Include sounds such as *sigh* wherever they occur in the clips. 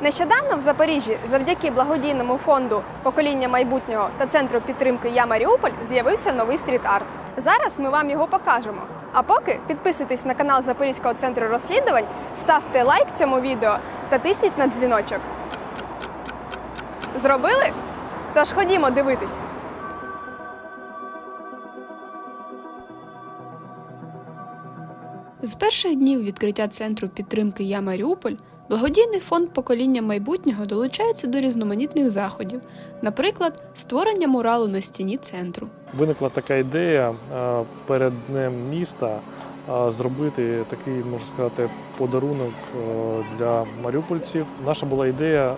Нещодавно в Запоріжжі, завдяки благодійному фонду Покоління майбутнього та центру підтримки Я Маріуполь з'явився новий стріт-арт. Зараз ми вам його покажемо. А поки підписуйтесь на канал Запорізького центру розслідувань, ставте лайк цьому відео та тисніть на дзвіночок. Зробили? Тож ходімо дивитись. З перших днів відкриття центру підтримки Я Маріуполь благодійний фонд покоління майбутнього долучається до різноманітних заходів, наприклад, створення муралу на стіні центру. Виникла така ідея е, перед днем міста е, зробити такий, можна сказати, подарунок е, для маріупольців. Наша була ідея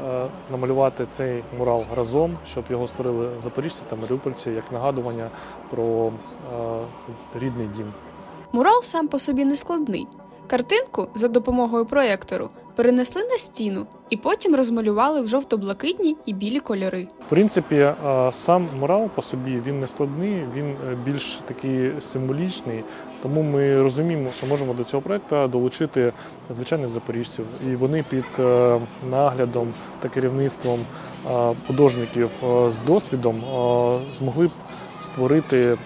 намалювати цей мурал разом, щоб його створили запоріжці та маріупольці як нагадування про рідний дім. Мурал сам по собі не складний. Картинку за допомогою проєктору перенесли на стіну і потім розмалювали в жовто-блакитні і білі кольори. В принципі, е, сам мурал по собі він не складний, він е, більш такий символічний. Тому ми розуміємо, що можемо до цього проекту долучити звичайних запоріжців, і вони під е, наглядом та керівництвом художників з досвідом змогли б створити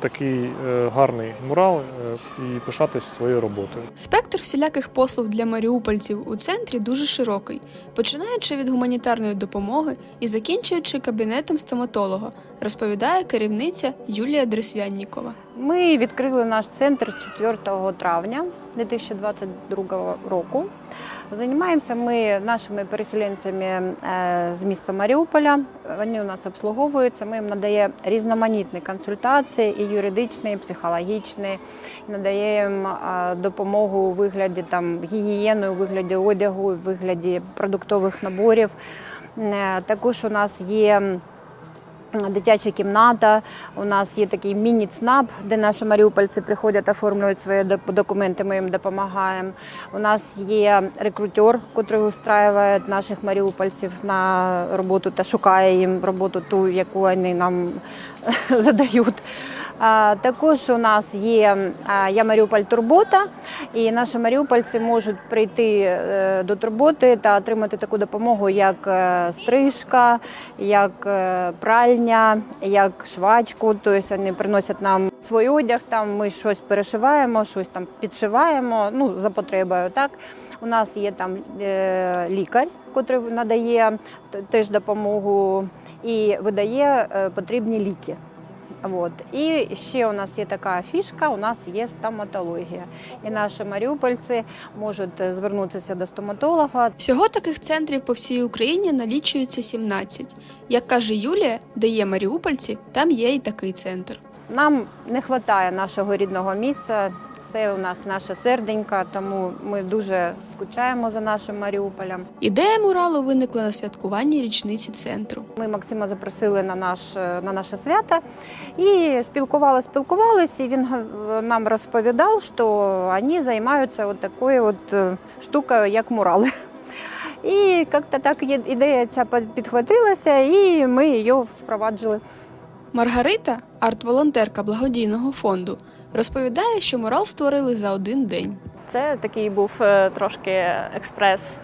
такий е, гарний мурал е, і пишатись своєю роботою. Спектр всіляких послуг для маріупольців у центрі дуже широкий, починаючи від гуманітарної допомоги і закінчуючи кабінетом стоматолога, розповідає керівниця Юлія Дресвяннікова. Ми відкрили наш центр 4 травня 2022 року. Займаємося ми нашими переселенцями е, з міста Маріуполя. Вони у нас обслуговуються. Ми їм надаємо різноманітні консультації, і юридичні, і психологічні. Надаємо е, допомогу у вигляді там гігієни, у вигляді одягу, у вигляді продуктових наборів. Е, Також у нас є дитяча кімната. У нас є такий міні-ЦНАП, де наші маріупольці приходять, оформлюють свої документи. Ми їм допомагаємо. У нас є рекрутер, який устраює наших маріупольців на роботу та шукає їм роботу, ту, яку вони нам *laughs* задають. Також у нас є Я Маріуполь Турбота, і наші маріупольці можуть прийти е, до турботи та отримати таку допомогу, як е, стрижка, як е, пральня, як швачку. Тобто вони приносять нам свій одяг, там ми щось перешиваємо, щось там підшиваємо, ну за потребою. Так у нас є там лікар, який надає теж допомогу і видає потрібні ліки. От. І ще у нас є така фішка, у нас є стоматологія. І наші маріупольці можуть звернутися до стоматолога. Всього таких центрів по всій Україні налічується 17. Як каже Юлія, де є маріупольці, там є і такий центр. Нам не вистачає нашого рідного місця. Це у нас наша серденька, тому ми дуже скучаємо за нашим Маріуполем. Ідея муралу виникла на святкуванні річниці центру. Ми Максима запросили на наш на наше свято і спілкувалися, спілкувалися. І він нам розповідав, що вони займаються от такою от е, штукою, як мурали. *laughs* І як-то так ідея ця під- підхватилася, і ми її впроваджили. Маргарита, арт-волонтерка благодійного фонду, розповідає, що мурал створили за один день. Це такий був е, трошки експрес,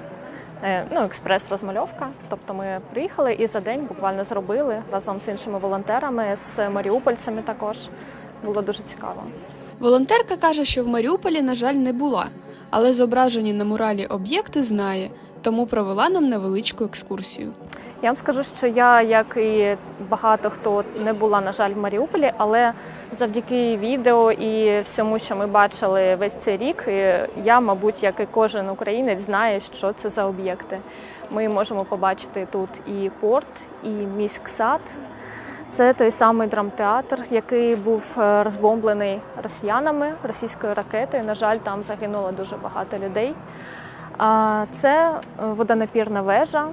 е, ну, експрес-розмальовка. Тобто ми приїхали і за день буквально зробили разом з іншими волонтерами, з маріупольцями також. Було дуже цікаво. Волонтерка каже, що в Маріуполі, на жаль, не була, але зображені на муралі об'єкти знає, тому провела нам невеличку екскурсію. Я вам скажу, що я, як і багато хто, не була, на жаль, в Маріуполі, але завдяки відео і всьому, що ми бачили весь цей рік, я, мабуть, як і кожен українець, знає, що це за об'єкти. Ми можемо побачити тут і порт, і міськсад. Це той самий драмтеатр, який був е, розбомблений росіянами російською ракетою. На жаль, там загинуло дуже багато людей. Це е, водонапірна вежа,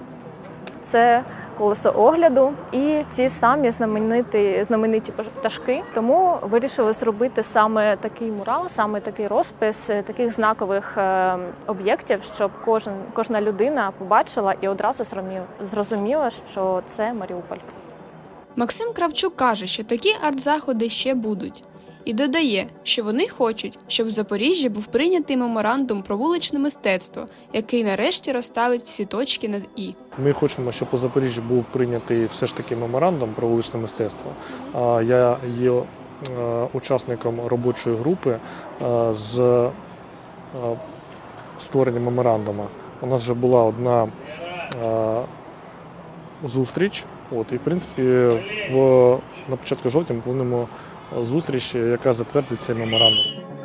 це колесо огляду і ці самі знамениті, знамениті пташки. Тому вирішили зробити саме такий мурал, саме такий розпис е, таких знакових е, об'єктів, щоб кожен, кожна людина побачила і одразу зрозуміла- зрозуміла, що це Маріуполь. Максим Кравчук каже, що такі арт-заходи ще будуть. І додає, що вони хочуть, щоб в Запоріжжі був прийнятий меморандум про вуличне мистецтво, який нарешті розставить всі точки над і. Ми хочемо, щоб у Запоріжжі був прийнятий все ж таки меморандум про вуличне мистецтво. Я є е, учасником робочої групи е, з е, створення меморандуму. У нас вже була одна зустріч. От, і в принципі, в, на початку жовтня ми плануємо зустріч, яка затвердить цей меморандум.